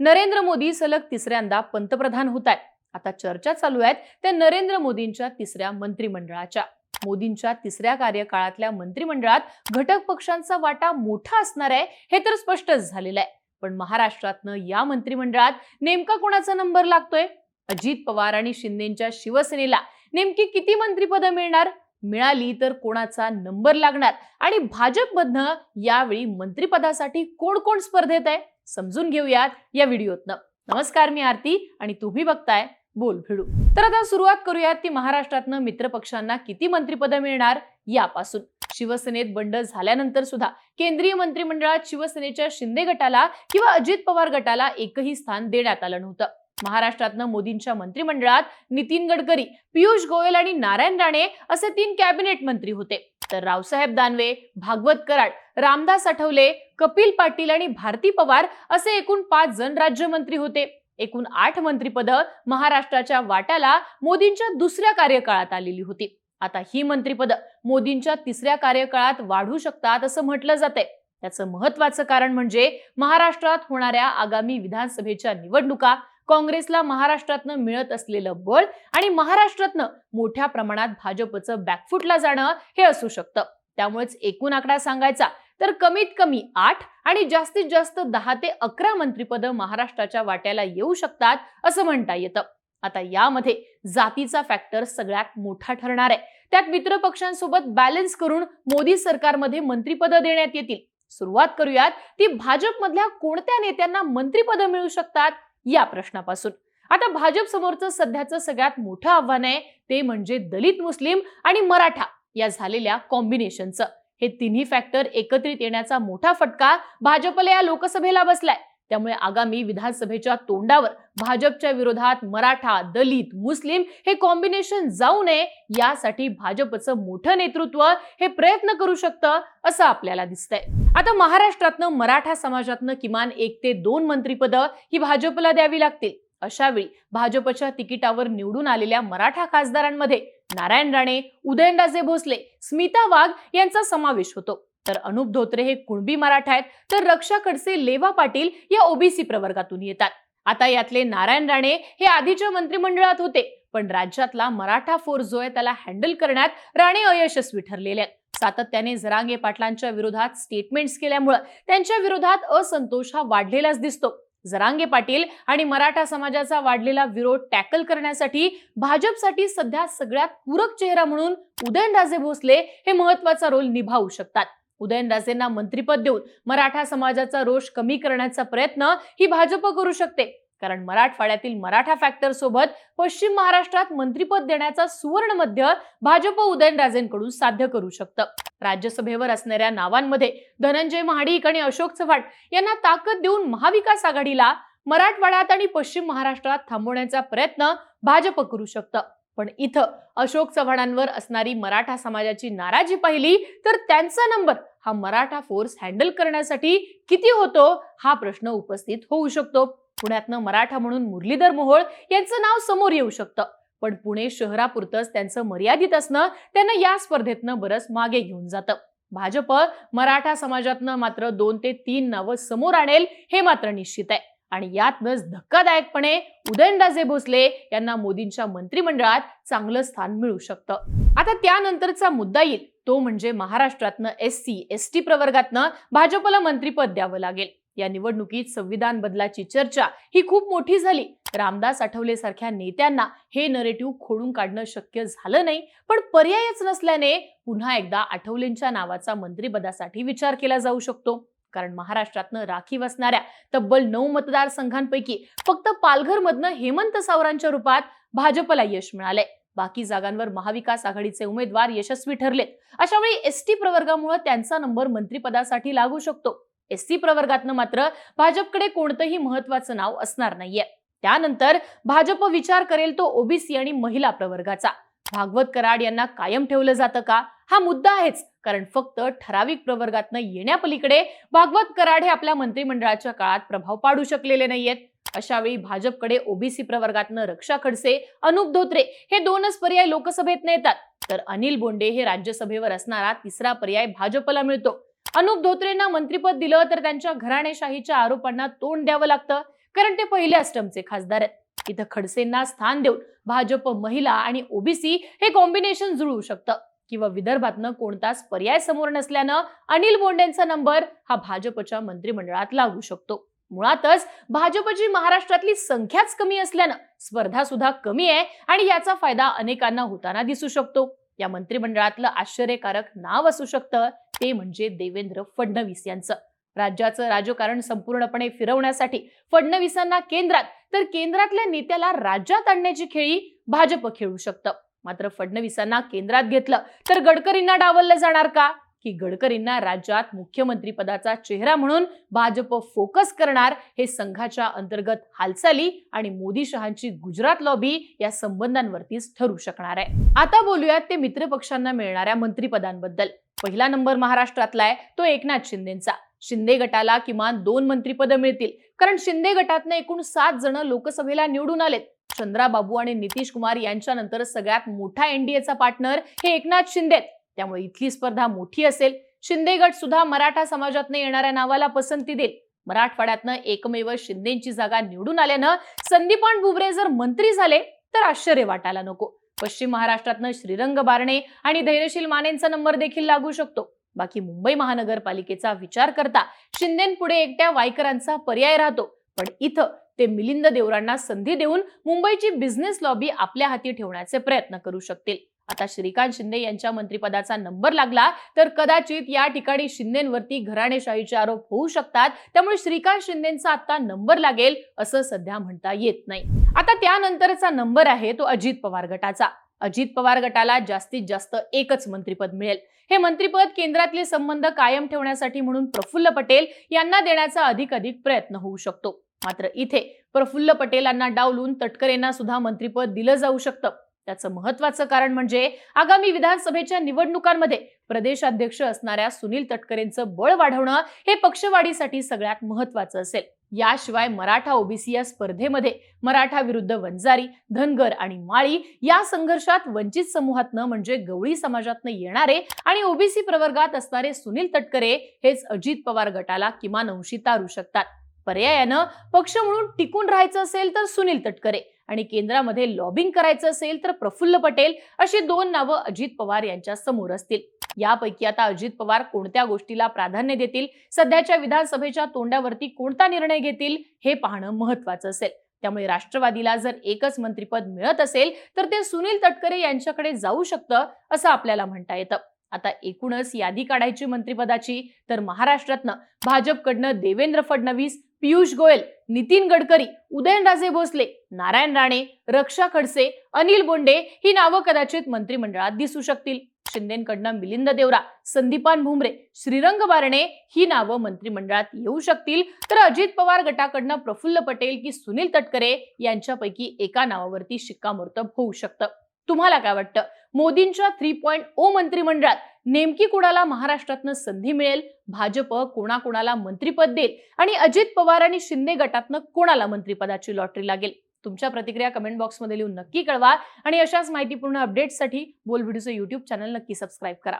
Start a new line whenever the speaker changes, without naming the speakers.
नरेंद्र मोदी सलग तिसऱ्यांदा पंतप्रधान होत आहेत आता चर्चा चालू आहेत त्या नरेंद्र मोदींच्या तिसऱ्या मंत्रिमंडळाच्या. मोदींच्या तिसऱ्या कार्यकाळातल्या मंत्रिमंडळात घटक पक्षांचा वाटा मोठा असणार आहे हे तर स्पष्टच झालेलं आहे. पण महाराष्ट्रातनं या मंत्रिमंडळात नेमका कोणाचा नंबर लागतोय? अजित पवार आणि शिंदेच्या शिवसेनेला नेमकी किती मंत्रिपदं मिळणार? मिळाली तर कोणाचा नंबर लागणार? आणि भाजपमधनं यावेळी मंत्रिपदासाठी कोण कोण स्पर्धेत आहे? समजून घेऊयात या व्हिडिओतनं. नमस्कार मी आरती आणि तुम्ही बघताय बोल भिडू. तर आता सुरुवात करूयात ती महाराष्ट्रातनं मित्रपक्षांना किती मंत्रिपदं मिळणार यापासून. शिवसेनेत बंड झाल्यानंतर सुद्धा केंद्रीय मंत्रिमंडळात शिवसेनेच्या शिंदे गटाला किंवा अजित पवार गटाला एकही स्थान देण्यात आलं नव्हतं. महाराष्ट्रातनं मोदींच्या मंत्रिमंडळात नितीन गडकरी पियुष गोयल आणि नारायण राणे असे तीन कॅबिनेट मंत्री होते. तर रावसाहेब दानवे भागवत कराड रामदास आठवले कपिल पाटील आणि भारती पवार असे एकूण पाच जण राज्यमंत्री होते. एकूण आठ मंत्रीपद महाराष्ट्राच्या वाट्याला मोदींच्या दुसऱ्या कार्यकाळात आलेली होती. आता ही मंत्रिपद मोदींच्या तिसऱ्या कार्यकाळात वाढू शकतात असं म्हटलं जातंय. त्याचं महत्वाचं कारण म्हणजे महाराष्ट्रात होणाऱ्या आगामी विधानसभेच्या निवडणुका काँग्रेसला महाराष्ट्रातनं मिळत असलेलं बळ आणि महाराष्ट्रातनं मोठ्या प्रमाणात भाजपचं बॅकफुटला जाणं हे असू शकतं. त्यामुळेच एकूण आकडा सांगायचा तर कमीत कमी आठ आणि जास्तीत जास्त दहा ते अकरा मंत्रिपदं महाराष्ट्राच्या वाट्याला येऊ शकतात असं म्हणता येतं. आता यामध्ये जातीचा फॅक्टर सगळ्यात मोठा ठरणार आहे. त्यात मित्र पक्षांसोबत बॅलन्स करून मोदी सरकारमध्ये मंत्रिपद देण्यात येतील. सुरुवात करूयात ती भाजपमधल्या कोणत्या नेत्यांना मंत्रिपद मिळू शकतात? या प्रश्नापासून. आता भाजप समोरचं सध्याचं सगळ्यात मोठं आव्हान आहे ते म्हणजे दलित मुस्लिम आणि मराठा या झालेल्या कॉम्बिनेशनचं हे तिन्ही फॅक्टर एकत्रित येण्याचा मोठा फटका भाजपला या लोकसभेला बसलाय. त्यामुळे आगामी विधानसभेच्या तोंडावर भाजपच्या विरोधात मराठा दलित मुस्लिम हे कॉम्बिनेशन जाऊ नये यासाठी भाजपचं मोठं नेतृत्व हे प्रयत्न करू शकतं असं आपल्याला दिसतंय. आता महाराष्ट्रातनं मराठा समाजातनं किमान एक ते दोन मंत्रीपदं ही भाजपला द्यावी लागतील. अशावेळी भाजपच्या तिकिटावर निवडून आलेल्या मराठा खासदारांमध्ये नारायण राणे उदयनराजे भोसले स्मिता वाघ यांचा समावेश होतो. तर अनुप धोत्रे हे कुणबी मराठा आहेत. तर रक्षा खडसे लेवा पाटील या ओबीसी प्रवर्गातून येतात. आता यातले नारायण राणे हे आधीच्या मंत्रिमंडळात होते पण राज्यातला मराठा फोर्स जो आहे त्याला हँडल करण्यात राणे अयशस्वी ठरलेले आहेत. सातत्याने जरांगे पाटलांच्या विरोधात स्टेटमेंट्स केल्यामुळे त्यांच्या विरोधात असंतोष हा वाढलेलाच दिसतो. जरांगे पाटील आणि मराठा समाजाचा वाढलेला विरोध टॅकल करण्यासाठी भाजपसाठी सध्या सगळ्यात पूरक चेहरा म्हणून उदयनराजे भोसले हे महत्त्वाचा रोल निभावू शकतात. उदयनराजेंना मंत्रिपद देऊन मराठा समाजाचा रोष कमी करण्याचा प्रयत्न ही भाजप करू शकते. कारण मराठवाड्यातील मराठा फॅक्टर सोबत पश्चिम महाराष्ट्रात मंत्रिपद देण्याचा सुवर्ण मध्य भाजप उदयनराजेंकडून साध्य करू शकतं. राज्यसभेवर असणाऱ्या नावांमध्ये धनंजय महाडिक आणि अशोक चव्हाण यांना ताकद देऊन महाविकास आघाडीला मराठवाड्यात आणि पश्चिम महाराष्ट्रात थांबवण्याचा प्रयत्न भाजप करू शकतं. पण इथं अशोक चव्हाणांवर असणारी मराठा समाजाची नाराजी पाहिली तर त्यांचा नंबर हा मराठा फोर्स हँडल करण्यासाठी किती होतो हा प्रश्न उपस्थित होऊ शकतो. पुण्यातनं मराठा म्हणून मुरलीधर मोहोळ यांचं नाव समोर येऊ शकतं. पण पुणे शहरापुरतंच त्यांचं मर्यादित असणं त्यांना या स्पर्धेतनं बरंच मागे घेऊन जातं. भाजप मराठा समाजातनं मात्र दोन ते तीन नावं समोर आणेल हे मात्र निश्चित आहे. आणि यातनच धक्कादायकपणे उदयनराजे भोसले यांना मोदींच्या मंत्रिमंडळात चांगलं स्थान मिळू शकतं. आता त्यानंतरचा मुद्दा येईल. तो म्हणजे महाराष्ट्रातनं एस सी एस टी प्रवर्गातनं भाजपला मंत्रिपद द्यावं लागेल. या निवडणुकीत संविधान बदलाची चर्चा ही खूप मोठी झाली. रामदास आठवले सारख्या नेत्यांना हे नरेटिव्ह खोडून काढणं शक्य झालं नाही पण पर्यायच नसल्याने पुन्हा एकदा आठवलेंच्या नावाचा मंत्रिपदासाठी विचार केला जाऊ शकतो. कारण महाराष्ट्रातनं राखीव असणाऱ्या तब्बल नऊ मतदारसंघांपैकी फक्त पालघरमधनं हेमंत सावरांच्या रूपात भाजपला यश मिळालंय. बाकी जागांवर महाविकास आघाडीचे उमेदवार यशस्वी ठरलेत. अशा वेळी एस टी प्रवर्गामुळे त्यांचा नंबर मंत्रिपदासाठी लागू शकतो. एस सी प्रवर्गातनं मात्र भाजपकडे कोणतंही महत्वाचं नाव असणार नाहीये. त्यानंतर भाजप विचार करेल तो ओबीसी आणि महिला प्रवर्गाचा. भागवत कराड यांना कायम ठेवलं जातं का? हा मुद्दा आहेच. कारण फक्त ठराविक प्रवर्गातनं येण्यापलीकडे भागवत कराड हे आपल्या मंत्रिमंडळाच्या काळात प्रभाव पाडू शकलेले नाहीयेत. अशावेळी भाजपकडे ओबीसी प्रवर्गातनं रक्षा खडसे अनुप धोत्रे हे दोनच पर्याय लोकसभेत येतात तर अनिल बोंडे हे राज्यसभेवर असणारा तिसरा पर्याय भाजपला मिळतो. अनुप धोत्रेंना मंत्रिपद दिलं तर त्यांच्या घराणेशाहीच्या आरोपांना तोंड द्यावं लागतं. कारण ते पहिल्या अष्टमचे खासदार आहेत. इथं खडसेंना स्थान देऊन भाजप महिला आणि ओबीसी हे कॉम्बिनेशन जुळू शकतं. किंवा विदर्भातनं कोणताच पर्याय समोर नसल्यानं अनिल बोंडेंचा नंबर हा भाजपच्या मंत्रिमंडळात लागू शकतो. मुळातच भाजपची महाराष्ट्रातली संख्याच कमी असल्यानं स्पर्धा सुद्धा कमी आहे आणि याचा फायदा अनेकांना होताना दिसू शकतो. या मंत्रिमंडळातलं आश्चर्यकारक नाव असू शकतं ते म्हणजे देवेंद्र फडणवीस यांचं. राज्याचं राजकारण संपूर्णपणे फिरवण्यासाठी फडणवीसांना केंद्रात तर केंद्रातल्या नेत्याला राज्यात आणण्याची खेळी भाजप खेळू शकतं. मात्र फडणवीसांना केंद्रात घेतलं तर गडकरींना डावललं जाणार का? की गडकरींना राज्यात मुख्यमंत्री पदाचा चेहरा म्हणून भाजप फोकस करणार हे संघाच्या अंतर्गत हालचाली आणि मोदी शहांची गुजरात लॉबी या संबंधांवरतीच ठरू शकणार आहे. आता बोलूयात ते मित्रपक्षांना मिळणाऱ्या मंत्रिपदांबद्दल. पहिला नंबर महाराष्ट्रातला आहे तो एकनाथ शिंदेचा. शिंदे गटाला किमान दोन मंत्रिपदं मिळतील. कारण शिंदे गटातनं एकूण सात जण लोकसभेला निवडून आलेत. चंद्राबाबू आणि नितीश कुमार यांच्यानंतर सगळ्यात मोठा एनडीएचा पार्टनर हे एकनाथ शिंदे आहेत. त्यामुळे इथली स्पर्धा मोठी असेल. शिंदे गट सुद्धा मराठा समाजातनं येणाऱ्या नावाला पसंती देईल. मराठवाड्यातनं एकमेव शिंदेची जागा निवडून आल्यानं संदीपान बुबरे जर मंत्री झाले तर आश्चर्य वाटायला नको. पश्चिम महाराष्ट्रातनं श्रीरंग बारणे आणि धैर्यशील मानेंचा नंबर देखील लागू शकतो. बाकी मुंबई महानगरपालिकेचा विचार करता शिंदेपुढे एकट्या वायकरांचा पर्याय राहतो. पण इथं ते मिलिंद देवरांना संधी देऊन मुंबईची बिझनेस लॉबी आपल्या हाती ठेवण्याचे प्रयत्न करू शकतील. आता श्रीकांत शिंदे यांच्या मंत्रिपदाचा नंबर लागला तर कदाचित या ठिकाणी शिंदेवरती घराणेशाहीचे आरोप होऊ शकतात. त्यामुळे श्रीकांत शिंदेचा आता नंबर लागेल असं सध्या म्हणता येत नाही. आता त्यानंतरचा नंबर आहे तो अजित पवार गटाचा. अजित पवार गटाला जास्तीत जास्त एकच मंत्रिपद मिळेल. हे मंत्रिपद केंद्रातले संबंध कायम ठेवण्यासाठी म्हणून प्रफुल्ल पटेल यांना देण्याचा अधिक अधिक प्रयत्न होऊ शकतो. मात्र इथे प्रफुल्ल पटेलांना डावलून तटकरेंना सुद्धा मंत्रिपद दिलं जाऊ शकतं. त्याचं महत्वाचं कारण म्हणजे आगामी विधानसभेच्या निवडणुकांमध्ये प्रदेशाध्यक्ष असणाऱ्या सुनील तटकरेंचं बळ वाढवणं हे पक्षवाढीसाठी सगळ्यात महत्वाचं असेल. याशिवाय मराठा ओबीसी या स्पर्धेमध्ये मराठा विरुद्ध वंजारी धनगर आणि माळी या संघर्षात वंचित समूहातनं म्हणजे गवळी समाजातनं येणारे आणि ओबीसी प्रवर्गात असणारे सुनील तटकरे हेच अजित पवार गटाला किमान अंशी तारू शकतात. पर्यायानं पक्ष म्हणून टिकून राहायचं असेल तर सुनील तटकरे आणि केंद्रामध्ये लॉबिंग करायचं असेल तर प्रफुल्ल पटेल अशी दोन नावं अजित पवार यांच्या समोर असतील. यापैकी आता अजित पवार कोणत्या गोष्टीला प्राधान्य देतील? सध्याच्या विधानसभेच्या तोंडावरती कोणता निर्णय घेतील? हे पाहणं महत्वाचं असेल. त्यामुळे राष्ट्रवादीला जर एकच मंत्रिपद मिळत असेल तर ते सुनील तटकरे यांच्याकडे जाऊ शकतं असं आपल्याला म्हणता येतं. आता एकूणच यादी काढायची मंत्रिपदाची तर महाराष्ट्रातनं भाजपकडनं देवेंद्र फडणवीस पियुष गोयल नितीन गडकरी उदयनराजे भोसले नारायण राणे रक्षा खडसे अनिल बोंडे ही नावं कदाचित मंत्रिमंडळात दिसू शकतील. शिंदेकडनं मिलिंद देवरा संदीपान भुमरे श्रीरंग बारणे ही नावं मंत्रिमंडळात येऊ शकतील. तर अजित पवार गटाकडनं प्रफुल्ल पटेल की सुनील तटकरे यांच्यापैकी एका नावावरती शिक्कामोर्तब होऊ शकतं. तुम्हाला काय वाटतं? मोदींच्या थ्री पॉईंट ओ मंत्रिमंडळात नेमकी कुणाला महाराष्ट्रातनं संधी मिळेल? भाजप कोणाकोणाला मंत्रीपद देईल? आणि अजित पवार आणि शिंदे गटातनं कोणाला मंत्रिपदाची लॉटरी लागेल? तुमच्या प्रतिक्रिया कमेंट बॉक्समध्ये लिहून नक्की कळवा. आणि अशाच माहितीपूर्ण अपडेट्ससाठी बोल व्हिडिओचं युट्यूब चॅनल नक्की सबस्क्राईब करा.